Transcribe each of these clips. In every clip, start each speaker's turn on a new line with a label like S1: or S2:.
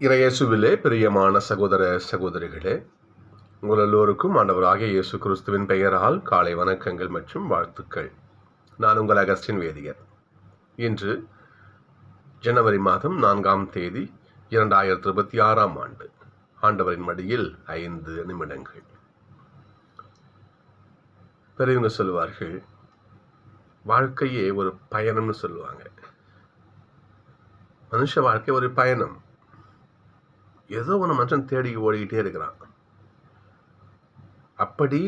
S1: இறையேசுவிலே பிரியமான சகோதர சகோதரிகளே உங்கள் எல்லோருக்கும் ஆண்டவராகிய இயேசு கிறிஸ்துவின் பெயரால் காலை வணக்கங்கள் மற்றும் வாழ்த்துக்கள். நான் உங்கள் அகஸ்டின் வேதியர். இன்று ஜனவரி மாதம் நான்காம் தேதி இரண்டாயிரத்தி இருபத்தி ஆறாம் ஆண்டு ஆண்டவரின் மடியில் ஐந்து நிமிடங்கள். பெரியவங்க சொல்லுவார்கள் வாழ்க்கையே ஒரு பயணம்னு சொல்லுவாங்க. மனுஷ வாழ்க்கை ஒரு பயணம். ஏதோ ஒன்று மனுஷன் தேடி ஓடிக்கிட்டே இருக்கிறான். அப்படி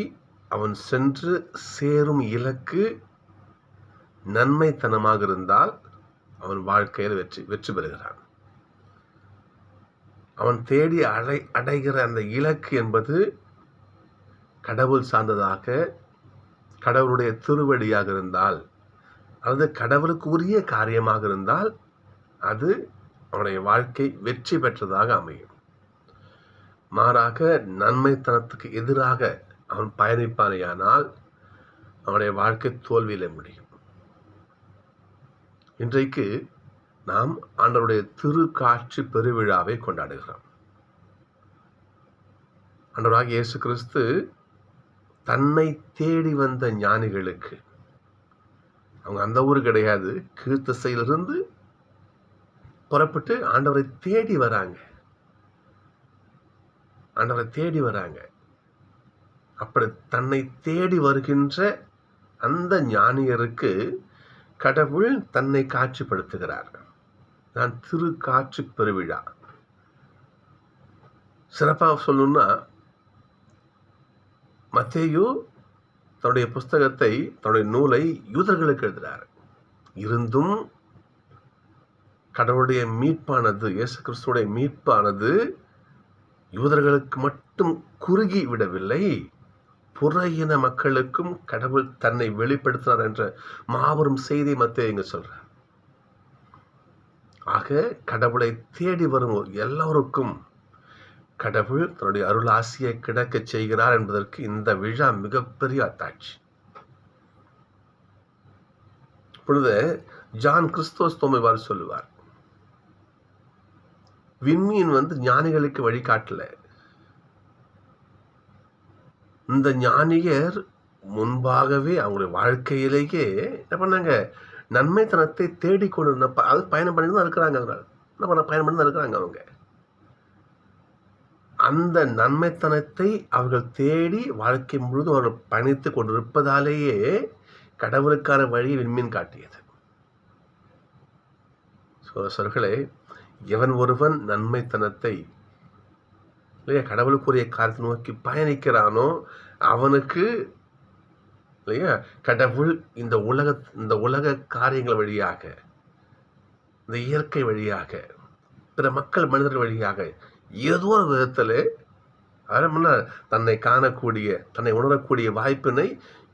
S1: அவன் சென்று சேரும் இலக்கு நன்மைத்தனமாக இருந்தால் அவன் வாழ்க்கையில் வெற்றி வெற்றி பெறுகிறான். அவன் தேடி அடை அடைகிற அந்த இலக்கு என்பது கடவுள் சார்ந்ததாக கடவுளுடைய திருவடியாக இருந்தால் அல்லது கடவுளுக்கு உரிய காரியமாக இருந்தால் அது அவனுடைய வாழ்க்கை வெற்றி பெற்றதாக அமையும். மாறாக நன்மைத்தனத்துக்கு எதிராக அவன் பயணிப்பானேயானால் அவனுடைய வாழ்க்கை தோல்வியில முடியும். இன்றைக்கு நாம் ஆண்டவருடைய திருக்காட்சி பெருவிழாவை கொண்டாடுகிறோம். ஆண்டவராக இயேசு கிறிஸ்து தன்னை தேடி வந்த ஞானிகளுக்கு அவங்க அந்த ஊர் கிடையாது கீழ்த்திசையிலிருந்து புறப்பட்டு ஆண்டவரை தேடி வராங்க. ஆண்டவரை தேடி வராங்க. அப்படி தன்னை தேடி வருகின்ற அந்த ஞானியருக்கு கடவுள் தன்னை காட்சிப்படுத்துகிறார் நான் திரு காட்சி பெருவிழா. சிறப்பாக சொல்லணும்னா மத்தேயு தன்னுடைய புஸ்தகத்தை தன்னுடைய நூலை யூதர்களுக்கு எழுதுகிறார் இருந்தும் கடவுளுடைய மீட்பானது இயேசு கிறிஸ்துடைய மீட்பானது யூதர்களுக்கு மட்டும் குறுகி விடவில்லை. புற இன மக்களுக்கும் கடவுள் தன்னை வெளிப்படுத்தினார் என்ற மாபெரும் செய்தி மத்திய இங்க சொல்றார். ஆக கடவுளை தேடி வரும் எல்லோருக்கும் கடவுள் தன்னுடைய அருள் ஆசியை கிடக்கச் செய்கிறார் என்பதற்கு இந்த விழா மிகப்பெரிய அத்தாட்சி இப்பொழுது ஜான் கிறிஸ்தோஸ் தோமைவார் சொல்லுவார். விண்மீன் வந்து ஞானிகளுக்கு வழிகாட்டல. இந்த ஞானியர் முன்பாகவே அவங்களுடைய வாழ்க்கையிலேயே என்ன பண்ணாங்க? நன்மைத்தனத்தை தேடிக்கொண்டு அது பயணம் பண்ணி தான் இருக்கிறாங்க அதனால் என்ன பண்ண பயணம் பண்ணி தான் இருக்கிறாங்க அவங்க. அந்த நன்மைத்தனத்தை அவர்கள் தேடி வாழ்க்கை முழுதும் அவர்கள் பயணித்து கொண்டிருப்பதாலேயே கடவுளுக்கான வழி விண்மீன் காட்டியது. சொல்களே எவன் ஒருவன் நன்மைத்தனத்தை இல்லையா கடவுளுக்குரிய காரியத்தை நோக்கி பயணிக்கிறானோ அவனுக்கு இல்லையா கடவுள் இந்த உலக இந்த உலக காரியங்கள் வழியாக இந்த இயற்கை வழியாக பிற மக்கள் மனிதர்கள் வழியாக ஏதோ ஒரு விதத்தில் அதனால தன்னை காணக்கூடிய தன்னை உணரக்கூடிய வாய்ப்பினை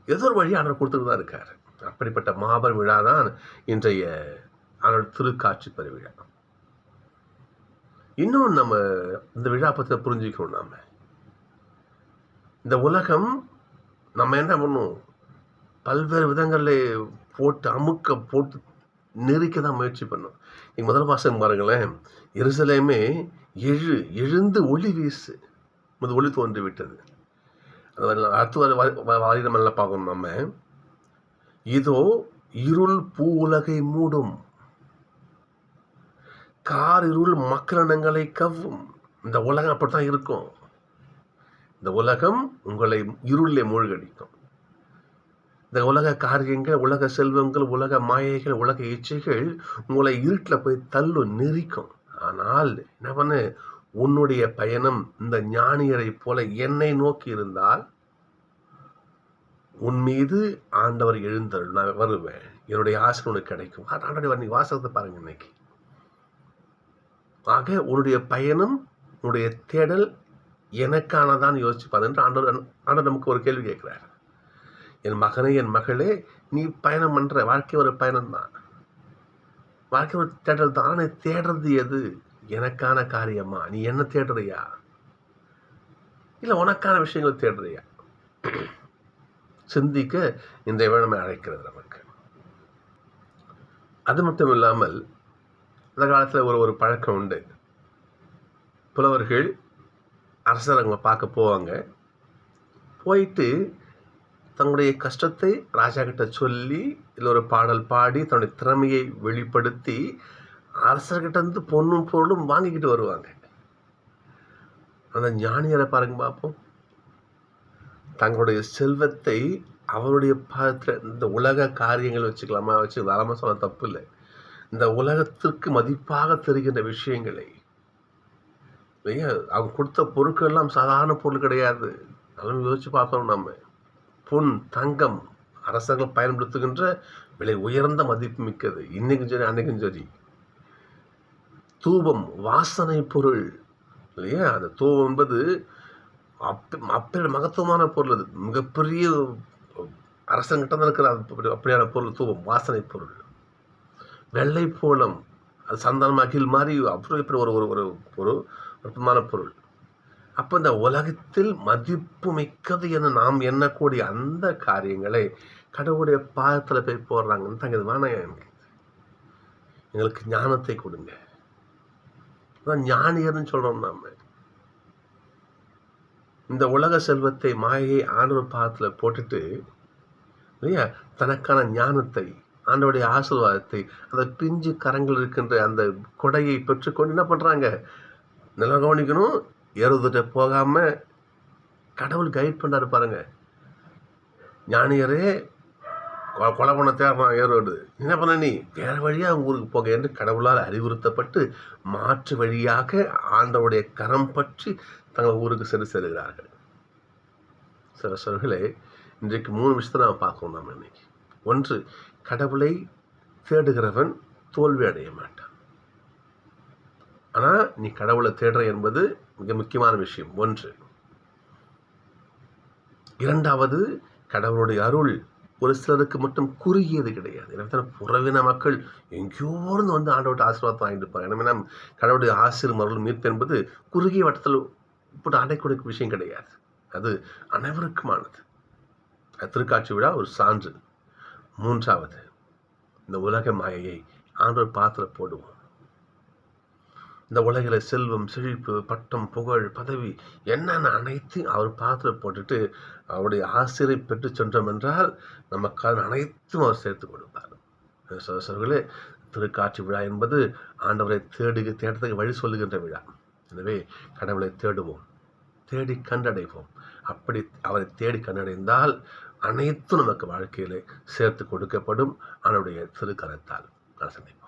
S1: ஏதோ ஒரு வழி ஆண்டவர் கொடுத்துட்டு தான் இருக்கார். அப்படிப்பட்ட மாபெரும் விழா தான் இன்றைய ஆண்டவர் திருக்காட்சி பெருவிழா. இன்னும் நம்ம இந்த விழா பற்றி புரிஞ்சுக்கணும் நாம் இந்த உலகம் நம்ம என்ன பண்ணும் பல்வேறு விதங்களில் போட்டு அமுக்க போட்டு நெருக்க தான் முயற்சி பண்ணும் நீங்கள் முதல் வாசகம் பாருங்களேன் எருசலேமே எழு எழுந்து ஒளி வீசு முதல் ஒளி தோன்றி விட்டது அது அடுத்து வாரி நம்ம நல்லா பார்க்கணும் நம்ம இதோ இருள் பூ உலகை மூடும் கார் இருள் மக்களினங்களை கவ்வும். இந்த உலகம் அப்படித்தான் இருக்கும். இந்த உலகம் உங்களை இருளிலே மூழ்கடிக்கும். இந்த உலக காரியங்கள் உலக செல்வங்கள் உலக மாயைகள் உலக இச்சைகள் உங்களை இருட்டில் போய் தள்ளு நெறிக்கும் ஆனால் என்ன பண்ணு? உன்னுடைய பயணம் இந்த ஞானியரை போல என்னை நோக்கி இருந்தால் உன் மீது ஆண்டவர் எழுந்தருள். நான் வருவேன். என்னுடைய ஆசை உனக்கு கிடைக்கும். ஆண்டவர் நீ வாசகத்தை பாருங்க இன்னைக்கு. ஆக உன்னுடைய பயணம் உன்னுடைய தேடல் எனக்கானதான் யோசிச்சுப்பாது என்று ஆண்டவர் ஆண்டவர் நமக்கு ஒரு கேள்வி கேட்குறார். என் மகனே என் மகளே நீ பயணம் பண்ணுற வாழ்க்கை ஒரு பயணம் தான் வாழ்க்கை ஒரு தேடல் தான் ஆனால் தேடுறது எது? எனக்கான காரியமா? நீ என்ன தேடுறியா? இல்லை உனக்கான விஷயங்கள் தேடுறியா? சிந்திக்க இந்த வேணுமை அழைக்கிறது நமக்கு. அது மட்டும் இல்லாமல் அந்த காலத்தில் ஒரு ஒரு பழக்கம் உண்டு. புலவர்கள் அரசரங்களை பார்க்க போவாங்க. போயிட்டு தங்களுடைய கஷ்டத்தை ராஜா கிட்ட சொல்லி இல்லை ஒரு பாடல் பாடி தன்னுடைய திறமையை வெளிப்படுத்தி அரசர்கிட்டேருந்து பொண்ணும் பொருளும் வாங்கிக்கிட்டு வருவாங்க. அந்த ஞானியரை பாருங்க பார்ப்போம் தங்களுடைய செல்வத்தை அவருடைய பாதத்தில் இந்த உலக காரியங்கள் வச்சுக்கலாமா? வச்சு வராம சொல்ல தப்பு இல்லை. இந்த உலகத்திற்கு மதிப்பாக தெரிகின்ற விஷயங்களை இல்லையா? அவங்க கொடுத்த பொருட்கள் எல்லாம் சாதாரண பொருள் கிடையாது. நல்லா யோசிச்சு பார்க்கணும் நம்ம. பொன் தங்கம் அரசர்கள் பயன்படுத்துகின்ற விலை உயர்ந்த மதிப்பு மிக்கது. இன்னைக்கும் சரி அன்னைக்கும் சரி. தூபம் வாசனை பொருள் இல்லையா? அந்த தூபம் என்பது அப்ப அப்படி மகத்துவமான பொருள் அது. மிகப்பெரிய அரசங்கிட்ட தான் இருக்கிற அப்படியான பொருள் தூபம் வாசனை பொருள். வெள்ளை போலம் அது சந்தனம் மாதிரி அப்புறம் இப்படி ஒரு ஒரு ஒரு ஒரு அற்புதமான பொருள். அப்போ இந்த உலகத்தில் மதிப்பு மிக்கது என நாம் எண்ணக்கூடிய அந்த காரியங்களை கடவுளுடைய பாதத்தில் போய் போடுறாங்கன்னு தாங்க வேணாம் எனக்கு. எங்களுக்கு ஞானத்தை கொடுங்க. அதான் ஞானியர்னு சொல்கிறோம் நாம். இந்த உலக செல்வத்தை மாயை ஆண்டவர் பாதத்தில் போட்டுட்டு இல்லையா? தனக்கான ஞானத்தை ஆண்டவுடைய ஆசீர்வாதத்தை அந்த பிஞ்சு கரங்கள் இருக்கின்ற அந்த கொடையை பெற்றுக்கொண்டு என்ன பண்ணுறாங்க நல்லா கவனிக்கணும். ஏறுதுட்ட போகாமல் கடவுள் கைட் பண்ணார் பாருங்க. ஞானியரே கொ- கொலை பண்ண தேடுறான் ஏறோடு என்ன பண்ண நீ? வேறு வழியாக அவங்க ஊருக்கு போக என்று கடவுளால் அறிவுறுத்தப்பட்டு மாற்று வழியாக ஆண்டவருடைய கரம் பற்றி தங்கள் ஊருக்கு சென்று செல்கிறார்கள். சில சொல்களே இன்றைக்கு மூணு விஷயத்தை நாம் பார்க்கணும் நம்ம இன்னைக்கு. ஒன்று கடவுளை தேடுகிறவன் தோல்வி அடைய மாட்டான். ஆனால் நீ கடவுளை தேடுற என்பது மிக முக்கியமான விஷயம். ஒன்று. இரண்டாவது கடவுளுடைய அருள் ஒரு சிலருக்கு மட்டும் குறுகியது கிடையாது. எனவே புறவின மக்கள் எங்கேயோ இருந்து வந்து ஆண்டவர்கிட்ட ஆசீர்வாதம் வாங்கிட்டு இருப்பாங்க. எனவே நம் கடவுளுடைய ஆசிரியர் அருள் மீட்பு என்பது குறுகிய வட்டத்தில் போட்டு அடைக்கூடிய விஷயம் கிடையாது. அது அனைவருக்குமானது. திருக்காட்சி விழா ஒரு சான்று. மூன்றாவது இந்த உலக மாயையை ஆண்டவர் பாத்திர போடுவோம். இந்த உலகில் செல்வம் செழிப்பு பட்டம் புகழ் பதவி என்னென்ன அனைத்தையும் அவர் பாத்திர போட்டுட்டு அவருடைய ஆசிரியை பெற்று சென்றோம் என்றால் நமக்கான அனைத்தும் அவர் சேர்த்து கொடுப்பார். சோசர்களே திருக்காட்சி விழா என்பது ஆண்டவரை தேடு தேடுறதுக்கு வழி சொல்லுகின்ற விழா. எனவே கடவுளை தேடுவோம் தேடி கண்டடைவோம். அப்படி அவரை தேடி கண்டடைந்தால் அனைத்தும் நமக்கு வாழ்க்கையிலே சேர்த்து கொடுக்கப்படும். அவனுடைய திருக்கரத்தால் நான் சந்திப்போம்.